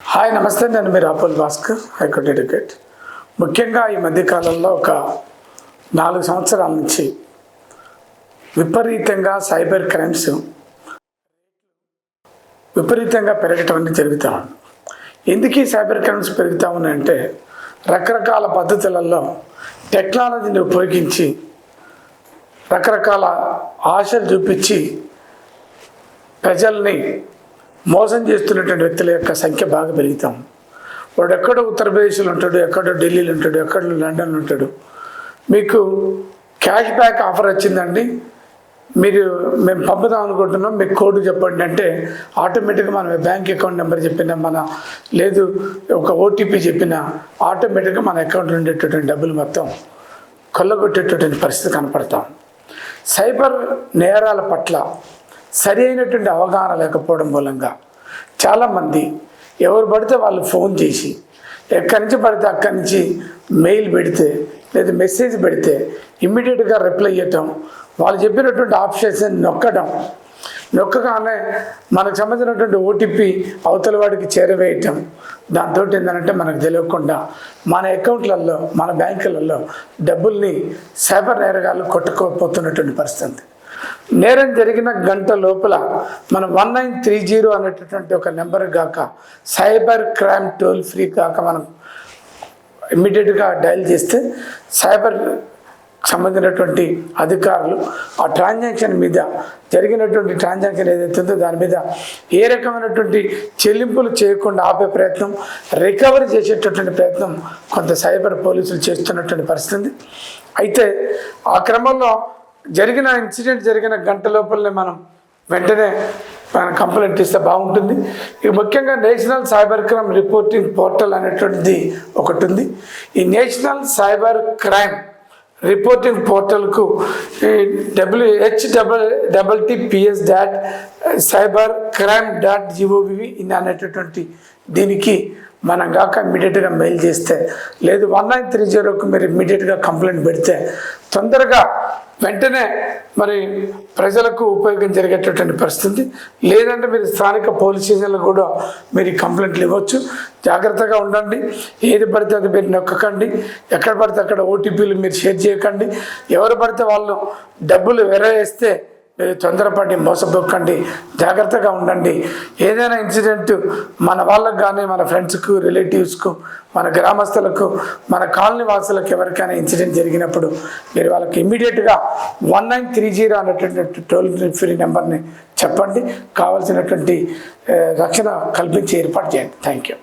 Hi నమస్తే. నేను మీరు రాపుల్ భాస్కర్ హైకోర్టు అడ్వకేట్. ముఖ్యంగా ఈ మధ్యకాలంలో ఒక నాలుగు సంవత్సరాల నుంచి విపరీతంగా సైబర్ క్రైమ్స్ విపరీతంగా పెరగటం అనేది జరుగుతూ ఉంది. ఎందుకు ఈ సైబర్ క్రైమ్స్ పెరుగుతూ ఉన్నాయంటే రకరకాల పద్ధతులలో టెక్నాలజీని ఉపయోగించి రకరకాల ఆశలు చూపించి ప్రజల్ని మోసం చేస్తున్నటువంటి వ్యక్తుల యొక్క సంఖ్య బాగా పెరుగుతాం. వాడు ఎక్కడో ఉత్తరప్రదేశ్లో ఉంటాడు ఎక్కడో ఢిల్లీలో ఉంటాడు ఎక్కడో లండన్లో ఉంటాడు. మీకు క్యాష్ బ్యాక్ ఆఫర్ వచ్చిందండి. మీరు మేము పంపుదాం అనుకుంటున్నాం. మీకు కోడ్ చెప్పండి అంటే ఆటోమేటిక్గా మన బ్యాంక్ అకౌంట్ నెంబర్ చెప్పిన మన లేదు ఒక ఓటీపీ చెప్పిన ఆటోమేటిక్గా మన అకౌంట్లో ఉండేటటువంటి డబ్బులు మొత్తం కొల్లగొట్టేటటువంటి పరిస్థితి కనపడతాం. సైబర్ నేరాల పట్ల సరి అయినటువంటి అవగాహన లేకపోవడం మూలంగా చాలామంది ఎవరు పడితే వాళ్ళు ఫోన్ చేసి ఎక్కడి నుంచి పడితే అక్కడి నుంచి మెయిల్ పెడితే లేదా మెసేజ్ పెడితే ఇమ్మీడియట్గా రిప్లై ఇవ్వటం వాళ్ళు చెప్పినటువంటి ఆప్షన్స్ నొక్కడం నొక్కగానే మనకు సంబంధించినటువంటి ఓటీపీ అవతల వాడికి చేరవేయటం. దాంతో ఏంటంటే మనకు తెలియకుండా మన అకౌంట్లలో మన బ్యాంకులలో డబ్బుల్ని సైబర్ నేరగాళ్ళు కొట్టుకోపోతున్నటువంటి పరిస్థితి. నేరం జరిగిన గంట లోపల మనం వన్ నైన్ త్రీ జీరో అనేటటువంటి ఒక నెంబర్ కాక సైబర్ క్రైమ్ టోల్ ఫ్రీ కాక మనం ఇమ్మీడియట్గా డయల్ చేస్తే సైబర్ సంబంధించినటువంటి అధికారులు ఆ ట్రాన్సాక్షన్ మీద జరిగినటువంటి ట్రాన్సాక్షన్ ఏదైతే ఉందో దాని మీద ఏ రకమైనటువంటి చెల్లింపులు చేయకుండా ఆపే ప్రయత్నం రికవరీ చేసేటటువంటి ప్రయత్నం కొంత సైబర్ పోలీసులు చేస్తున్నటువంటి పరిస్థితి. అయితే ఆ క్రమంలో జరిగిన ఇన్సిడెంట్ జరిగిన గంట లోపలనే మనం వెంటనే మనం కంప్లైంట్ ఇస్తే బాగుంటుంది. ఇక ముఖ్యంగా national cyber crime reporting portal అనేటువంటిది ఒకటి ఉంది ఈ national cyber crime reporting పోర్టల్కు W H double double TPS dot cyber crime dot GOV in అనేటటువంటి దీనికి మనం కాక ఇమ్మీడియట్గా మెయిల్ చేస్తే లేదు వన్ నైన్ త్రీ జీరోకి మీరు ఇమ్మీడియట్గా కంప్లైంట్ పెడితే తొందరగా వెంటనే మరి ప్రజలకు ఉపయోగం జరిగేటటువంటి పరిస్థితి. లేదంటే మీరు స్థానిక పోలీస్ స్టేషన్లో కూడా మీరు కంప్లైంట్లు ఇవ్వచ్చు. జాగ్రత్తగా ఉండండి. ఏది పడితే అది మీరు నొక్కకండి. ఎక్కడ పడితే అక్కడ ఓటీపీలు మీరు షేర్ చేయకండి. ఎవరు పడితే వాళ్ళు డబ్బులు వెరవేస్తే మీరు తొందరపడి మోసపోకండి. జాగ్రత్తగా ఉండండి. ఏదైనా ఇన్సిడెంట్ మన వాళ్ళకు కానీ మన ఫ్రెండ్స్కు రిలేటివ్స్కు మన గ్రామస్తులకు మన కాలనీ వాసులకు ఎవరికైనా ఇన్సిడెంట్ జరిగినప్పుడు మీరు వాళ్ళకి ఇమ్మీడియట్గా వన్ నైన్ త్రీ జీరో అనేటటువంటి టోల్ ఫ్రీ నెంబర్ని చెప్పండి. కావాల్సినటువంటి రక్షణ కల్పించి ఏర్పాటు చేయండి. Thank you